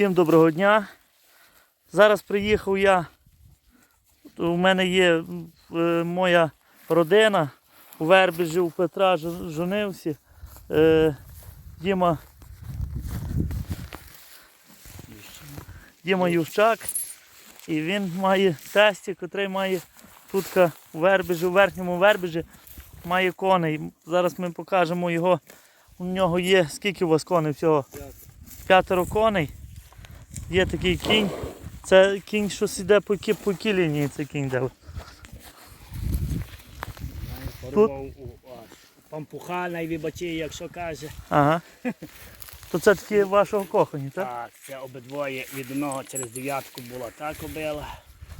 Всім доброго дня. Зараз приїхав я. У мене є е, моя родина. У Вербіжі у Петра ж- женився. Е, Діма. Діма Ющак. І він має тесті, який має тут у Вербіжі, у верхньому Вербіжі має коней. Зараз ми покажемо його. У нього є скільки у вас коней всього? П'ятеро коней. Є такий кінь. Це кінь, що сіде по якій, по якій лінії це кінь де. Тут... Пампуха найвибачі, якщо каже. Ага. То це такі вашого кохані, так? Так, це обидвоє від одного через дев'ятку була та кобила.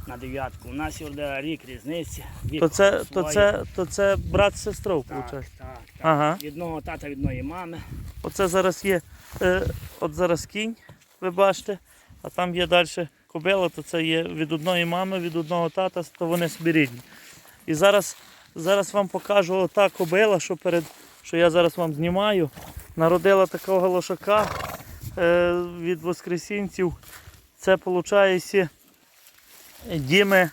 На дев'ятку у нас юрде рік різниці. То це, то це, то це брат з сестрою, Так, так, так. Ага. Від одного тата, від одної мами. Оце зараз є, е, от зараз кінь, ви бачите, а там є далі кобила, то це є від одної мами, від одного тата, то вони собі рідні. І зараз, зараз вам покажу ота кобила, що, перед, що я зараз вам знімаю. Народила такого лошака е, від воскресінців. Це виходить Діми,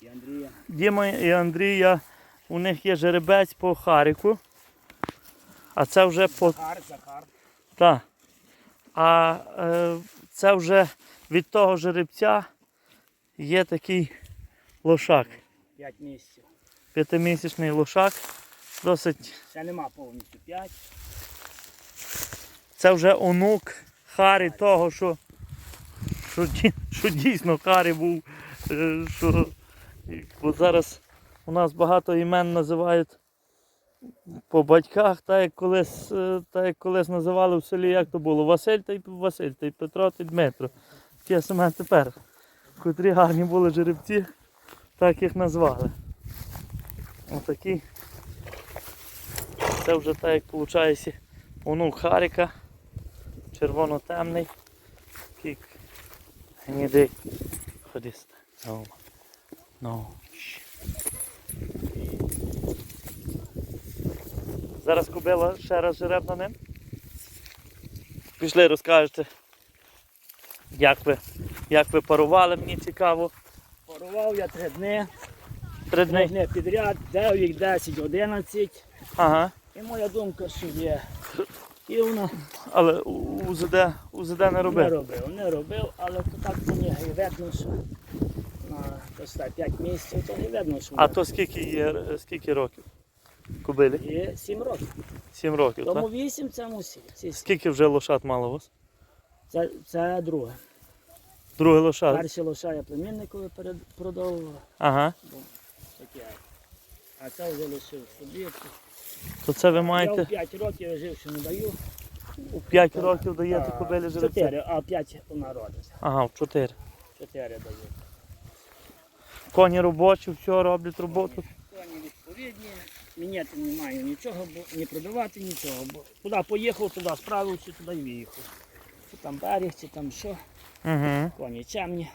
І Андрія. Діма і Андрія. У них є жеребець по Харику. А це вже по Захар, Захар. так. А е, це вже від того жеребця є такий лошак. П'ять місяців. П'ятимісячний лошак. Досить. Ще нема повністю п'ять. Це вже онук Харі того, що, що, що дійсно Харі був. е, Що, бо зараз у нас багато імен називають по батьках, так як колись, е, так як колись називали в селі, як то було, Василь та й Василь, та й Петро та й Дмитро. Ті саме тепер, котрі гарні були жеребці, так їх назвали. Отакі. Це вже так як виходить онук Харіка, червоно-темний, кік, гнідий. Ходи. No. No. Зараз кобила ще раз жереб на ним. Пішли, розкажете, як ви, як ви парували, мені цікаво. Порував я три дні. Три Три дні. дні підряд, 9, 10, 11. Ага. І моя думка, що є. І вона Але УЗД, УЗД не не робив. робив, не робив, але то так мені і видно, що на 5 місяців, то не видно, що А то скільки є, скільки років? Кобилі? є 7 років. Сім років, Тому так? 8 це мусі. Ці- Скільки вже лошад мало у вас? Це, це друге. Друге лошад. Перші лоша я племінникові перед продовжував. Ага. Таке. А це вже лишив собі. То це ви Я в 5 років я жив, що не даю. у 5 років даєте кобилі жеребця? 4, а 5 народиться. Ага, в 4. 4 даю. Коні робочі, все роблять роботу. Коні відповідні. Міняти не маю нічого, бо не продавати нічого. Бо куди поїхав, туди справився, туди й виїхав. Чи там берег, чи там що. Угу. Коні чемні.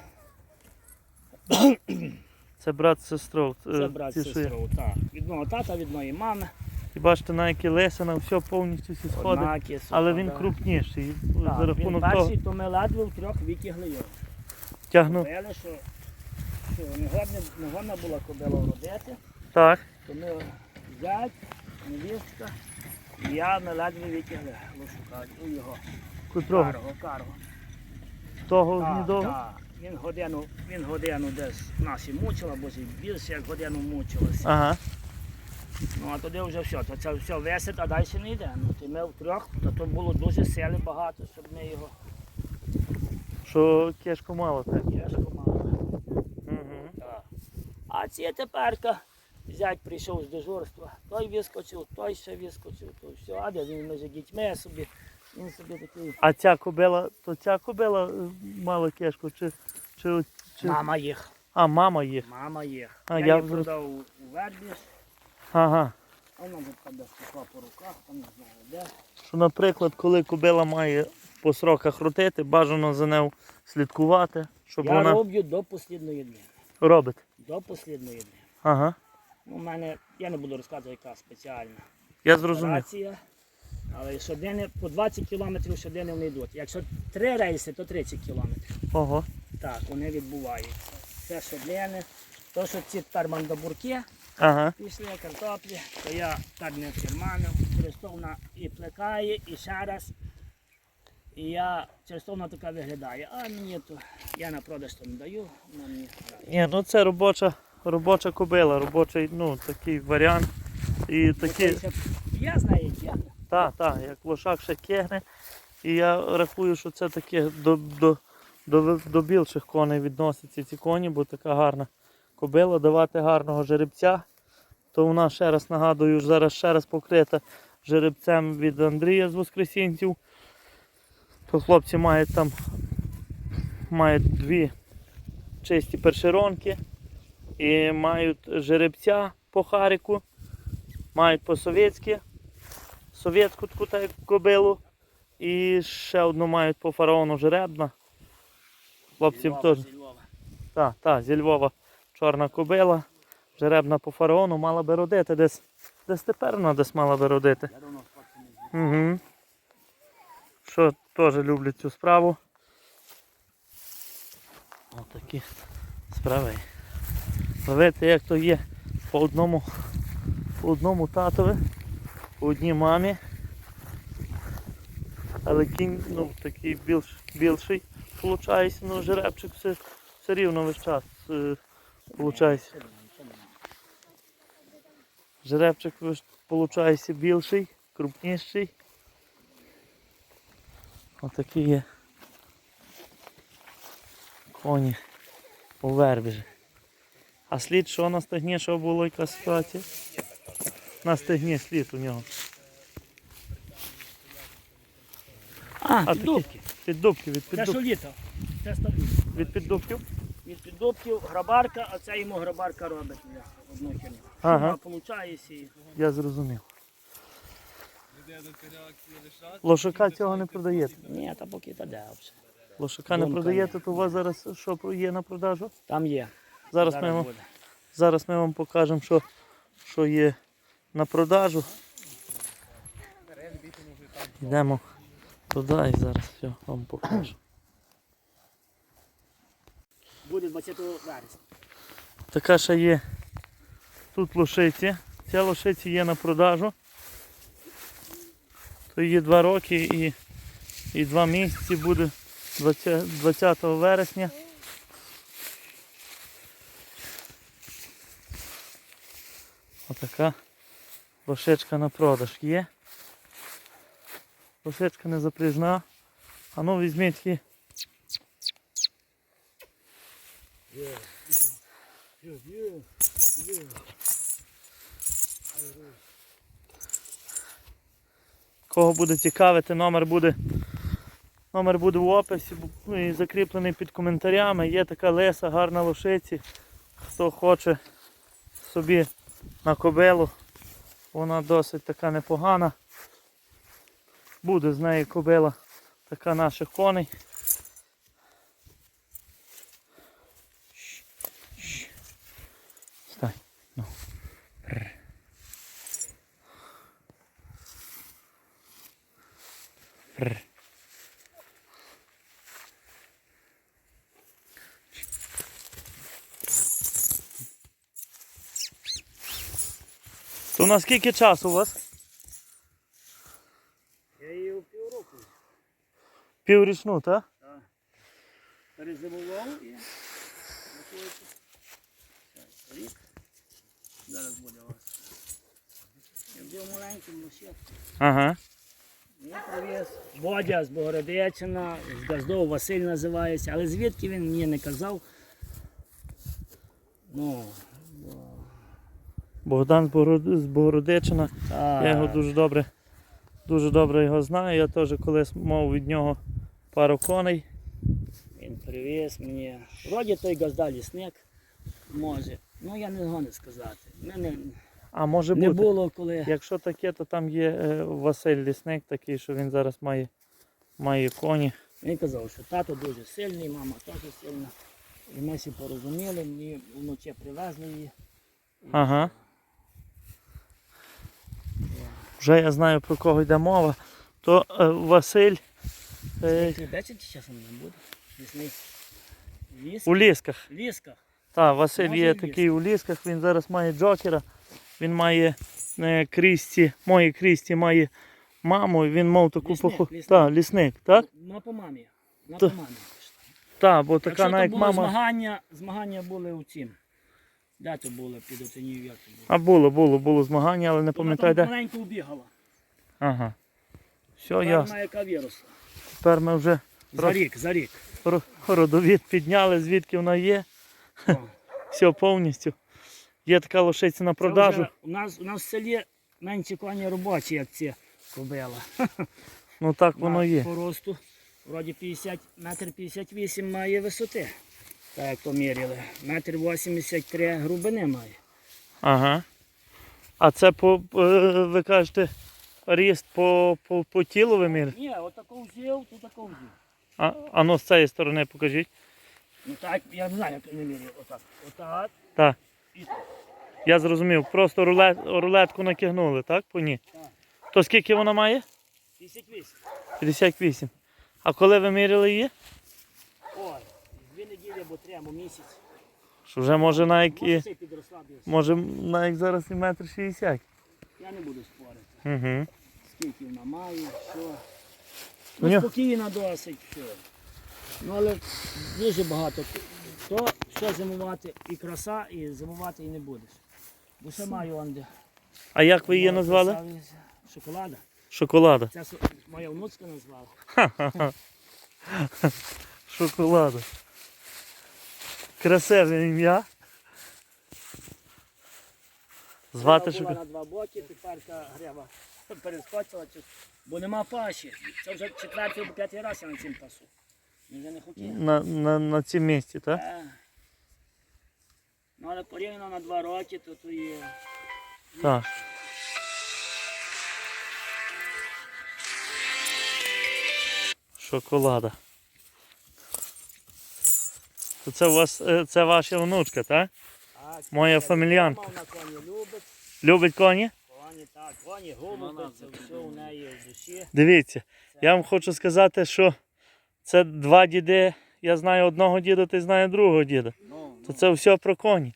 Це брат з сестрою. е, Це брат з сестрою. Так. Від мого тата, від моєї мами. І бачите, на які лисина, все повністю всі сходить. Однакі, Але він супер, крупніший. да. За Так, він рахунок того то ми ледве в трьох витягли його. тягну. Кобили, що, що не годна, не годна була кобила родити, Так. то ми зять, невістка, і я ми ледве витягли лошука, у його Котрого? карго, карго. Того Так, гнідого? так. Він годину, він годину десь нас і мучила, бо більше як годину мучилася. Ага. Ну а тоді вже все, то це все висить, а далі не йде. Ну, то ми втрьох, то, то було дуже сили багато, щоб ми його Що кешку мало так. тяжко мали. Угу. Так. А ці теперка, зять прийшов з дежурства, той вискочив, той ще вискочив, то все, а де він між дітьми собі, він собі такий. А ця кобила, то ця кобила е, мала кешку, чи, чи, чи... Мама їх, А, мама їх. мама їх. А, я, я вже- продав у, Вербіж, Ага. а вона там десь пішла по руках, там не знаю де. Що, наприклад, коли кобила має по сроках ротити, бажано за нею слідкувати, щоб я вона роблю до послідної дні. робить. До послідної дні. Ага. У мене, я не буду розказувати, яка спеціальна Я зрозумів. операція. Але щоденно по 20 кілометрів щоденно вони йдуть. Якщо три рейси, то 30 кілометрів. Ого. Так, вони відбуваються. Це щоденне. То, що ці тепер мандабурки Ага. пішли картоплі, то я так не фірманив. Через то вона і плекає, і ще раз. І я через то вона така виглядає. А мені то я на продаж то не даю, вона мені нравиться. Ні, ну це робоча, робоча кобила, робочий, ну, такий варіант. І такі, Я знаю, як я. так, так, як лошак ще кегне. І я рахую, що це таке до, до, до, до більших коней відносяться ці коні, бо така гарна кобила, давати гарного жеребця. То вона ще раз нагадую, зараз ще раз покрита жеребцем від Андрія з Воскресінців. То хлопці мають там мають дві чисті першеронки і мають жеребця по харику, мають по-совєтськи, совєтську таку та кобилу. І ще одну мають по фараону жеребна. Хлопців теж. Так, так, зі Львова чорна кобила, жеребна по фараону, мала би родити десь. Десь тепер вона десь мала би родити. Угу. Що теж люблять цю справу. Отакі справи. Ловити як то є по одному, по одному татові, по одній мамі. Але кінь ну, такий більш, більший виходить, ну жеребчик все, все рівно весь час е, виходить. Давай. Жеребчик виходить більший, крупніший. Отакі є коні у вербіжі. А слід що на стегні, що було яка ситуація? На стегні слід у нього. А, А піддубки. Піддубки від Це що літо. Це стабільно. Від піддубків? Від піддубків грабарка, а це йому грабарка робить херню. Ага. Получається і Я зрозумів. Лошака цього не продаєте. ні, та поки та де. Лошака не продаєте, то у вас зараз що є на продажу? Там є. Зараз ми вам буде. Зараз ми вам покажемо, що, що є на продажу. Йдемо туди і зараз все вам покажу. Буде 20 вересня. Така ще є тут лошиці. Ця лошиці є на продажу. То є 2 роки і, і 2 місяці буде 20, 20 вересня. Отака лошечка на продаж є. Лошечка не запряжна. А ну візьміть її. Кого буде цікавити, номер буде. Номер буде в описі ну, і закріплений під коментарями. Є така леса, гарна лошиці. Хто хоче собі на кобилу. Вона досить така непогана. Буде з неї кобила така наших коней. Стай. Ну. То на скільки часу у вас? Я її у півроку Піврічну, так? Так. перезимував і. Рік. Зараз буде у вас. Я взяв маленьким лошадку. Ага. Я привіз Бодя з Богородичина, з Газдов Василь називається, але звідки він мені не казав. Ну, бо- Богдан з з Богородичина. Я його дуже добре, дуже добре його знаю. Я теж колись мав від нього пару коней. він привіз мені. Вроді той Газда лісник може. Ну я не можу сказати. Мене А може не бути. було коли. Якщо таке, то там є е, Василь Лісник, такий, що він зараз має, має коні. Він казав, що тато дуже сильний, мама теж сильна. І ми всі порозуміли, мені вночі привезли її. Ага. Вже я знаю про кого йде мова. То е, Василь е, у лісках. Лісках. Так, Василь є такий у лісках, він зараз має джокера. Він має е, Крісті, моє Крісті має маму, і він мав таку поху... лісник. Так, лісник, так? На по мамі. На по мамі. Так, бо така навіть мама. змагання, змагання були у цім. Де то було під Отинів, як то було? А було, було, було змагання, але не пам'ятаю Вона де. там маленько убігала. Ага. Все, Вона ясно. яка виросла. Тепер ми вже За рік, за рік. ро- родовід підняли, звідки вона є. О. Все повністю. Є така лошиця на Це продажу. вже У нас, у нас в селі менші коні робочі, як ці кобила. Ну так воно На є. По росту, вроді 50, метр 58 має висоти. Так як то міряли. Метр 83 глибини має. Ага. А це по, е, ви кажете, ріст по, по, по тілу вимір? Ні, отако взяв, то тако взяв. А, а ну з цієї сторони покажіть. Ну так, я не знаю, як не міряв. Отак. Отак. Так. І Я зрозумів. Просто рулет, рулетку накигнули, так? По ній? Так. То скільки вона має? 58. 58. А коли ви міряли її? Дві неділі або три, або місяць. Що вже може навіть Може підросла може навіть зараз і метр шістдесят. Я не буду спорити. Угу. Скільки вона має, що. Ну, нього- спокійна досить, що. Ну, але дуже багато. То що зимувати і краса, і зимувати і не будеш. Бо ще маю онде. А як ви її назвали? Шоколада. Шоколада. Це со- моя внучка назвала. Шоколада. Красиве ім'я. Звати Вона на два боки, тепер та грива перескочила, бо нема паші. Це вже четвертий або п'ятий раз я на цим пасу. Ми вже не хотіли. На, на, на цім місці, так? Е. Ну, але порівняно на два роки, то то є. Так. Шоколада. То це у вас е, це ваша внучка, так? Так, Моя фамільянка. Вона коні любить, Любить коні? коні так, коні голуби, це все у неї в душі. Дивіться, я вам хочу сказати, що це два діди. Я знаю одного діда, ти знаєш другого діда. Ну, То це все про коні.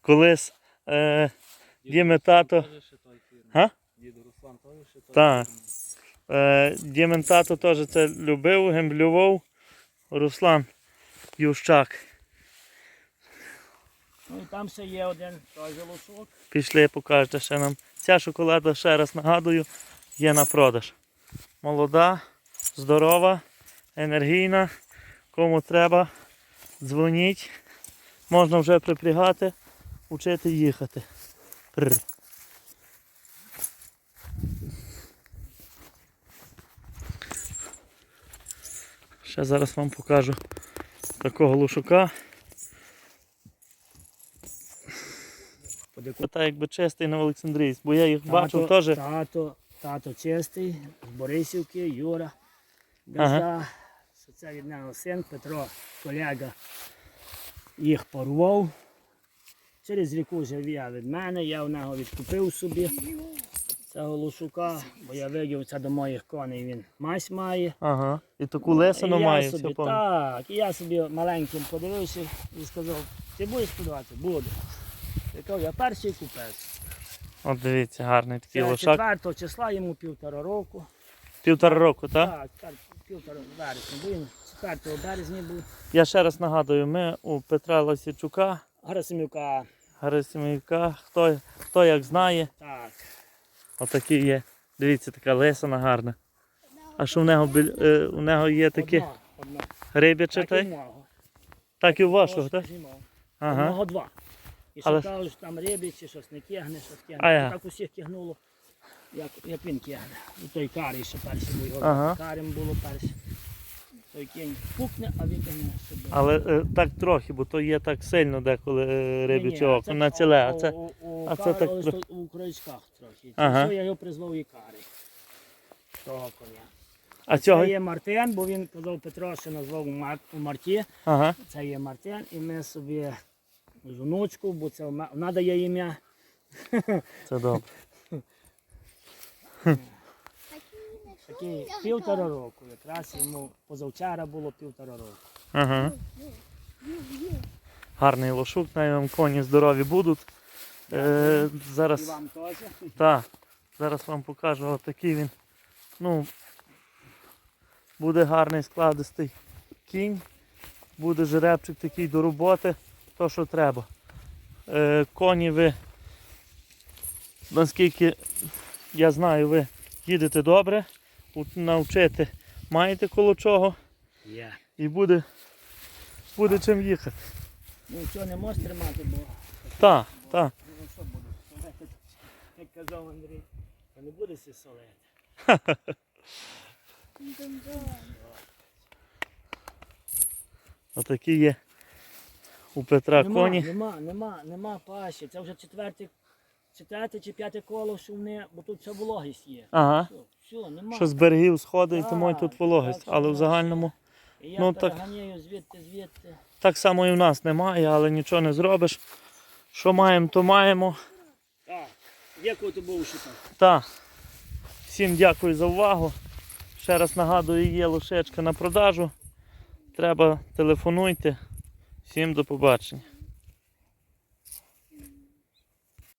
Колись е, Діми тато. Га? Так. Е, Дімин тато теж це любив, гемблював. Руслан Ющак. Ну і там ще є один той лошок. Пішли, покажете ще нам. Ця шоколада, ще раз нагадую, є на продаж. Молода, здорова, енергійна. Кому треба, дзвоніть. Можна вже припрягати, учити їхати. Прр. Ще зараз вам покажу такого лушука. Та якби чистий на Олександрійськ, бо я їх бачив теж. Тато, тато чистий, з Борисівки, Юра. Ага. Що це від нього син Петро, колега. Їх порвав. Через ріку живе від мене, я в нього відкупив собі цього лошука, бо я видів це до моїх коней, він мась має. Ага. І таку І я має, собі, все. Так, і я собі маленьким подивився і сказав, ти будеш подавати? Буду. Я кажу, я перший купець. От дивіться, гарний такий Це лошак. 4 числа йому півтора року. Півтора року, так? Так, півтора вересня. Бо він 4 березня був. Я ще раз нагадую, ми у Петра Лосічука, Герасимюка. Герасимівка, хто, хто як знає, Так. Отакі є. Дивіться, така лесина гарна. А що в нього, е, у нього є такі Риб'яче Так і так? і у вашого, так? Ага. Одного два. І Але- що там риби чи щось не тягне, щось А тягне. я. Так усіх тягнуло, як, як він тягне. І той карий ще перший, був його Ага. карим було перший. Кінь пукне, а він тягне собі. Але е, так трохи, бо то є так сильно деколи е, рибяче око на ціле, а це. у, у, а це так трохи- у крючках трохи. Ага. Ага. я його призвав і кари. Того коня. А Це цього? є Мартин, бо він казав Петро, що назвав Мар... у Марті. Ага. Це є Мартин, і ми собі з внучку, бо це вона вона дає ім'я. Це добре. Такий півтора року. Якраз йому позавчора було півтора року. Ага. Гарний лошук, най вам коні здорові будуть. Е, І зараз, вам теж. та, зараз вам покажу отакий він. Ну, буде гарний складистий кінь. Буде жеребчик такий до роботи, то що треба. Е, коні ви, наскільки я знаю, ви їдете добре, навчити маєте коло чого Є. і буде, буде чим їхати. Ну цього не можеш тримати, бо Так, так. ну що буде? Солити, Як казав Андрій, то не буде сі солити. Отакі є у Петра Нема, коні. нема, нема, нема паші. Це вже четверте, четверте чи п'яте коло, що вони, бо тут вся вологість є. Ага. Все, все, нема. Що з берегів сходить, тому і тут вологість. так, Але в загальному І я ну, так. переганяю звідти, звідти. так само і в нас немає, але нічого не зробиш. Що маємо, то маємо. Так, дякую тобі, що так. Так. Всім дякую за увагу. Ще раз нагадую, є лошечка на продажу. Треба телефонуйте. Всім до побачення.